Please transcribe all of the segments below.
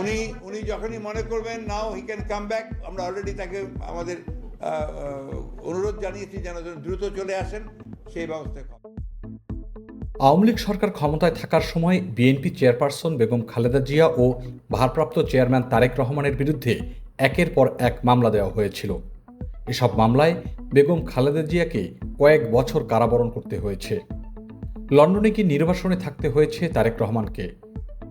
উনি উনি যখনই মনে করবেন now he can come back আমরা অলরেডি তাকে আমাদের অনুরোধ জানিয়েছি যেন যেন দ্রুত চলে আসেন সেই ব্যবস্থা আওয়ামী লীগ সরকার ক্ষমতায় থাকার সময় বিএনপি চেয়ারপারসন বেগম খালেদা জিয়া ও ভারপ্রাপ্ত চেয়ারম্যান তারেক রহমানের বিরুদ্ধে একের পর এক মামলা দেওয়া হয়েছিল। এসব মামলায় বেগম খালেদা জিয়াকে কয়েক বছর কারাবরণ করতে হয়েছে। লন্ডনে কি নির্বাসনে থাকতে হয়েছে তারেক রহমানকে?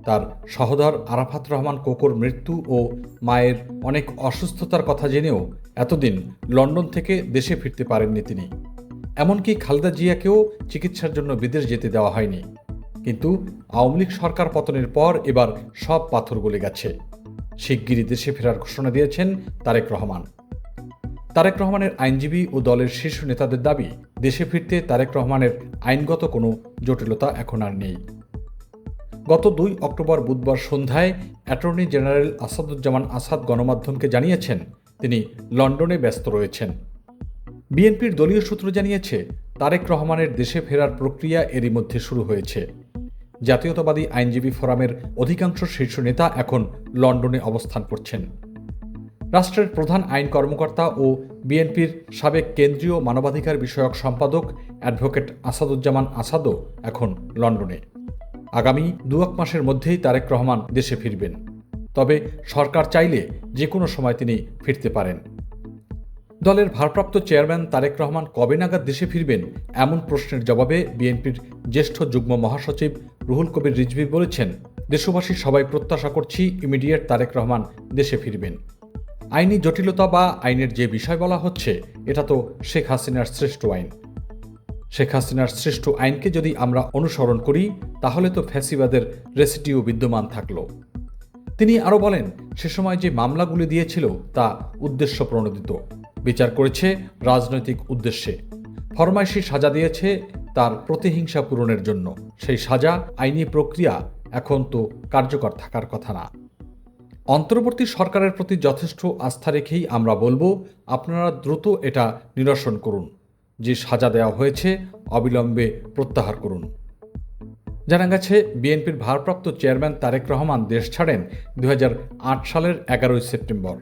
তার সহোদর আরাফাত রহমান কোকোর মৃত্যু ও মায়ের অনেক অসুস্থতার কথা জেনেও এতদিন লন্ডন থেকে দেশে ফিরতে পারেননি তিনি। এমনকি খালেদা জিয়াকেও চিকিৎসার জন্য বিদেশ যেতে দেওয়া হয়নি। কিন্তু আওয়ামী লীগ সরকার পতনের পর এবার সব পাথর গলে গেছে। শিগগিরই দেশে ফেরার ঘোষণা দিয়েছেন তারেক রহমান। তারেক রহমানের আইনজীবী ও দলের শীর্ষ নেতাদের দাবি, দেশে ফিরতে তারেক রহমানের আইনগত কোনো জটিলতা এখন আর নেই। গত দুই অক্টোবর বুধবার সন্ধ্যায় অ্যাটর্নি জেনারেল আসাদুজ্জামান আসাদ গণমাধ্যমকে জানিয়েছেন, তিনি লন্ডনে ব্যস্ত রয়েছেন। বিএনপির দলীয় সূত্র জানিয়েছে, তারেক রহমানের দেশে ফেরার প্রক্রিয়া এরই মধ্যে শুরু হয়েছে। জাতীয়তাবাদী আইনজীবী ফোরামের অধিকাংশ শীর্ষ নেতা এখন লন্ডনে অবস্থান করছেন। রাষ্ট্রের প্রধান আইন কর্মকর্তা ও বিএনপির সাবেক কেন্দ্রীয় মানবাধিকার বিষয়ক সম্পাদক অ্যাডভোকেট আসাদুজ্জামান আসাদও এখন লন্ডনে। আগামী দু এক মাসের মধ্যেই তারেক রহমান দেশে ফিরবেন। তবে সরকার চাইলে যে কোনো সময় তিনি ফিরতে পারেন। দলের ভারপ্রাপ্ত চেয়ারম্যান তারেক রহমান কবে নাগাদ দেশে ফিরবেন এমন প্রশ্নের জবাবে বিএনপির জ্যেষ্ঠ যুগ্ম মহাসচিব রুহুল কবির রিজভি বলেছেন, দেশবাসী সবাই প্রত্যাশা করছি ইমিডিয়েট তারেক রহমান দেশে ফিরবেন। আইনি জটিলতা বা আইনের যে বিষয় বলা হচ্ছে, এটা তো শেখ হাসিনার শ্রেষ্ঠ আইন। শেখ হাসিনার শ্রেষ্ঠ আইনকে যদি আমরা অনুসরণ করি, তাহলে তো ফ্যাসিবাদের রেসিটিও বিদ্যমান থাকল। তিনি আরও বলেন, সে সময় যে মামলাগুলি দিয়েছিল, তা উদ্দেশ্য প্রণোদিত। বিচার করেছে রাজনৈতিক উদ্দেশ্যে। ফরমাইশি সাজা দিয়েছে তার প্রতিহিংসা পূরণের জন্য। সেই সাজা, আইনি প্রক্রিয়া এখন তো কার্যকর থাকার কথা না। অন্তর্বর্তী সরকারের প্রতি যথেষ্ট আস্থা রেখেই আমরা বলব, আপনারা দ্রুত এটা নিরসন করুন। যে সাজা দেওয়া হয়েছে, অবিলম্বে প্রত্যাহার করুন। জানা গেছে, বিএনপির ভারপ্রাপ্ত চেয়ারম্যান তারেক রহমান দেশ ছাড়েন দু হাজার আট সালের এগারোই সেপ্টেম্বর।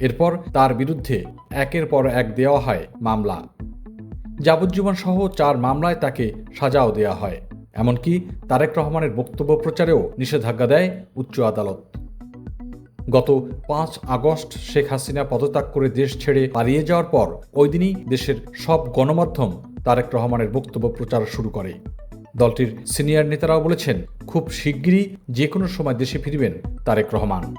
এরপর তার বিরুদ্ধে একের পর এক দেওয়া হয় মামলা। যাবজ্জীবন সহ চার মামলায় তাকে সাজাও দেওয়া হয়। এমনকি তারেক রহমানের বক্তব্য প্রচারেও নিষেধাজ্ঞা দেয় উচ্চ আদালত। গত পাঁচ আগস্ট শেখ হাসিনা পদত্যাগ করে দেশ ছেড়ে পালিয়ে যাওয়ার পর ওই দিনই দেশের সব গণমাধ্যম তারেক রহমানের বক্তব্য প্রচার শুরু করে। দলটির সিনিয়র নেতারাও বলেছেন, খুব শিগগিরই যে কোনো সময় দেশে ফিরবেন তারেক রহমান।